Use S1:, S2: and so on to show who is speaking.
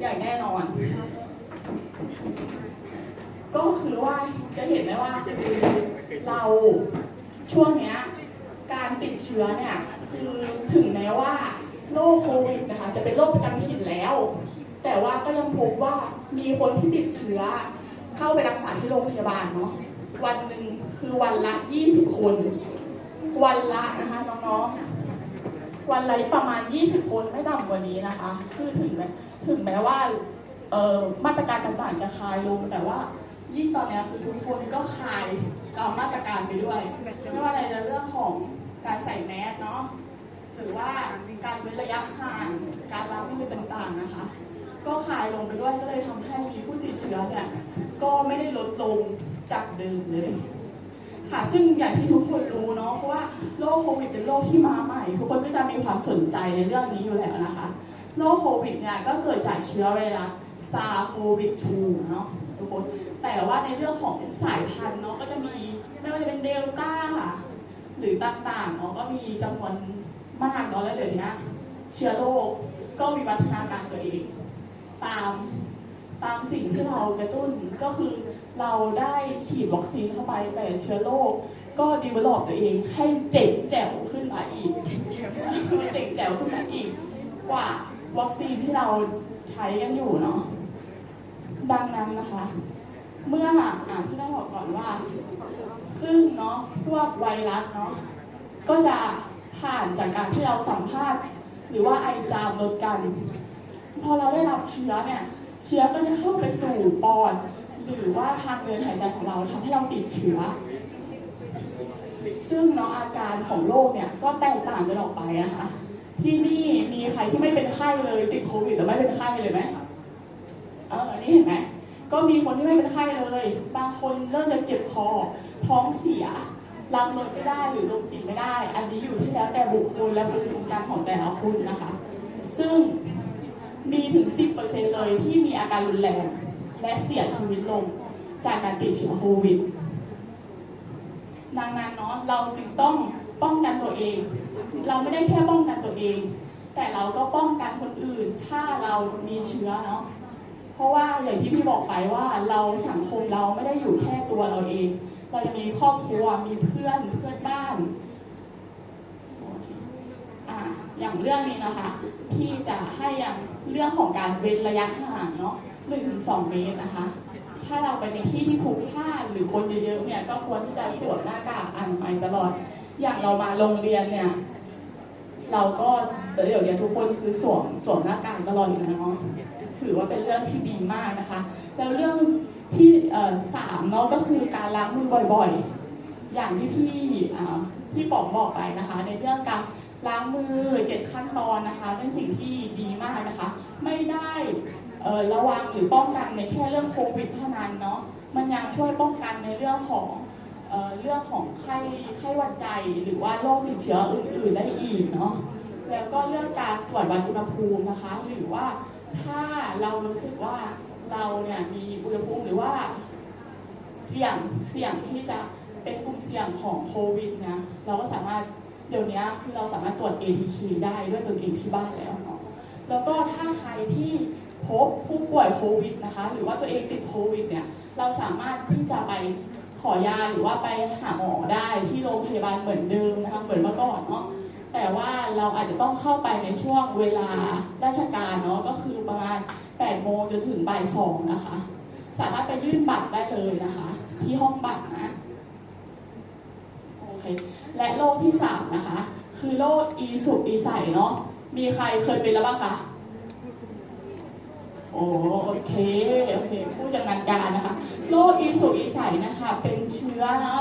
S1: อย่างแน่นอน ก็คือว่าจะเห็นได้ว่าเราช่วงเนี้ยการติดเชื้อเนี่ยคือถึงแม้ว่าโรคโควิดนะคะจะเป็นโรคประจำถิ่นแล้ว แต่ว่าก็ยังพบว่ามีคนที่ติดเชื้อ เข้าไปรักษาที่โรงพยาบาลเนาะวันหนึ่งคือวันละ 20 คน วันละนะคะน้องๆ วันละประมาณ 20 คนไม่ต่ำกว่านี้นะคะคือถึงแม้ถึงแม้ว่าเอ่อมาตรการต่างๆจะคลายลงแต่ว่ายิ่งตอนนี้คือทุกคนก็คลายเอ่อมาตรการไปด้วยไม่ว่าในเรื่องของการใส่แมสเนาะหรือว่าการเว้นระยะห่างการล้างมือต่างๆนะคะ ก็คลายลงไปด้วยก็เลยทำให้มีผู้ติดเชื้อเนี่ยก็ไม่ได้ลดลงจากเดิมเลย ค่ะ ซึ่งอย่างที่ทุกคนรู้เนาะเพราะว่าโรคโควิดเป็นโรคที่มาใหม่ ทุกคนก็จะมีความสนใจในเรื่องนี้อยู่แล้วนะคะโรคโควิดเนี่ยก็เกิดจากเชื้อไวรัสซาโควิด2เนาะทุกคนแต่ว่าในเรื่องของสายพันธุ์เนาะก็จะมีไม่ว่าจะเป็นเดลต้าหรือต่างๆเนาะก็มีจำนวนมากเนาะแล้วเดี๋ยวนี้เชื้อโรคก็มีวัฒนาการตัวเอง ตาม ตามสิ่งที่เรากระตุ้นก็คือเราได้ฉีดวัคซีนเข้าไปแต่เชื้อโรคก็ดีเวลลอปตัวเองให้เจ๋งแจ๋วขึ้นมาอีกเจ๋งแจ๋วขึ้นมาอีก กว่าวัคซีนที่เราใช้กันอยู่เนาะดังนั้นนะคะ เมื่ออ่านที่ได้บอกก่อนว่า ซึ่งเนาะพวกไวรัสเนาะก็จะผ่านจากการที่เราสัมภาษณ์ หรือว่าไอจามลดกัน พอเราได้รับเชื้อเนี่ย เชื้อก็จะเข้าไปสู่ปอด หรือว่าทางเดินหายใจของเราทำให้เราติดเชื้อ ซึ่งเนาะอาการของโรคเนี่ยก็แตกต่างกันออกไปนะคะที่นี่มีใครที่ไม่เป็นไข้เลยติดโควิดแล้วไม่เป็นไข้เลยไหมเออนี่เห็นไหมก็มีคนที่ไม่เป็นไข้เลย บางคนเริ่มจะเจ็บคอ ท้องเสีย รับรสไม่ได้หรือดมกลิ่นไม่ได้ อันนี้อยู่ที่แล้วแต่บุคคลและพฤติกรรมของแต่ละคนนะคะ ซึ่ง มีถึง 10%เลยที่มีอาการรุนแรง และเสียชีวิตลงจากการติดเชื้อโควิด ดังนั้นเนาะเราจึงต้องป้องกันตัวเอง เราไม่ได้แค่ป้องกันตัวเอง แต่เราก็ป้องกันคนอื่น ถ้าเรามีเชื้อเนาะเพราะว่าอย่างที่พี่บอกไปว่าเราสังคมเราไม่ได้อยู่แค่ตัวเราเอง เราจะมีครอบครัวมีเพื่อนเพื่อนบ้าน อย่างเรื่องนี้นะคะ ที่จะให้อย่างเรื่องของการเว้นระยะห่างเนาะหนึ่งถึงสองเมตรนะคะ ถ้าเราไปในที่ที่พลุกพล่านหรือคนเยอะๆเนี่ยก็ควรที่จะสวมหน้ากากอนามัยตลอด อย่างเรามาโรงเรียนเนี่ยเราก็เดี๋ยวเรียนทุกคนคือสวมสวมหน้ากากตลอดอยู่แล้วเนาะถือว่าเป็นเรื่องที่ดีมากนะคะ แล้วเรื่องที่สามเนาะก็คือการล้างมือบ่อยๆ อย่างที่พี่พี่ป๋องบอกไปนะคะ ในเรื่องการ ล้างมือเจ็ดขั้นตอนนะคะ เป็นสิ่งที่ดีมากนะคะ ไม่ได้ระวังหรือป้องกันในแค่เรื่องโควิดเท่านั้นเนาะมันยังช่วยป้องกันในเรื่องของเออเรื่องของไข้ไข้หวัดใหญ่หรือว่าโรคติดเชื้ออื่น ๆ ได้อีกเนาะแล้วก็เรื่องการตรวจวัดอุณหภูมินะคะ หรือว่าถ้าเรารู้สึกว่าเราเนี่ยมีอุณหภูมิหรือว่าเสี่ยงเสี่ยงที่จะเป็นกลุ่มเสี่ยงของโควิดนะเราก็สามารถ เดี๋ยวนี้คือเราสามารถตรวจ ATK ได้ด้วยตนเองที่บ้านแล้วเนาะแล้วก็ถ้าใครที่พบผู้ป่วยโควิดนะคะ หรือว่าตัวเองติดโควิดเนี่ยเราสามารถที่จะไปขอยาหรือว่าไปหาหมอได้ที่โรงพยาบาลเหมือนเดิมนะคะเหมือนเมื่อก่อนเนาะแต่ว่าเราอาจจะต้องเข้าไปในช่วงเวลาราชการเนาะก็คือประมาณ8โมงจนถึงบ่ายสองนะคะ สามารถไปยื่นบัตรได้เลยนะคะ ที่ห้องบัตรนะ และโรคที่สามนะคะ คือโรคอีสุกอีใสเนาะมีใครเคยเป็นแล้วบ้างคะโอโอเคโอเคผู้ชำนาการนะคะโรคอีสุกอีใสนะคะ เป็นเชื้อนะ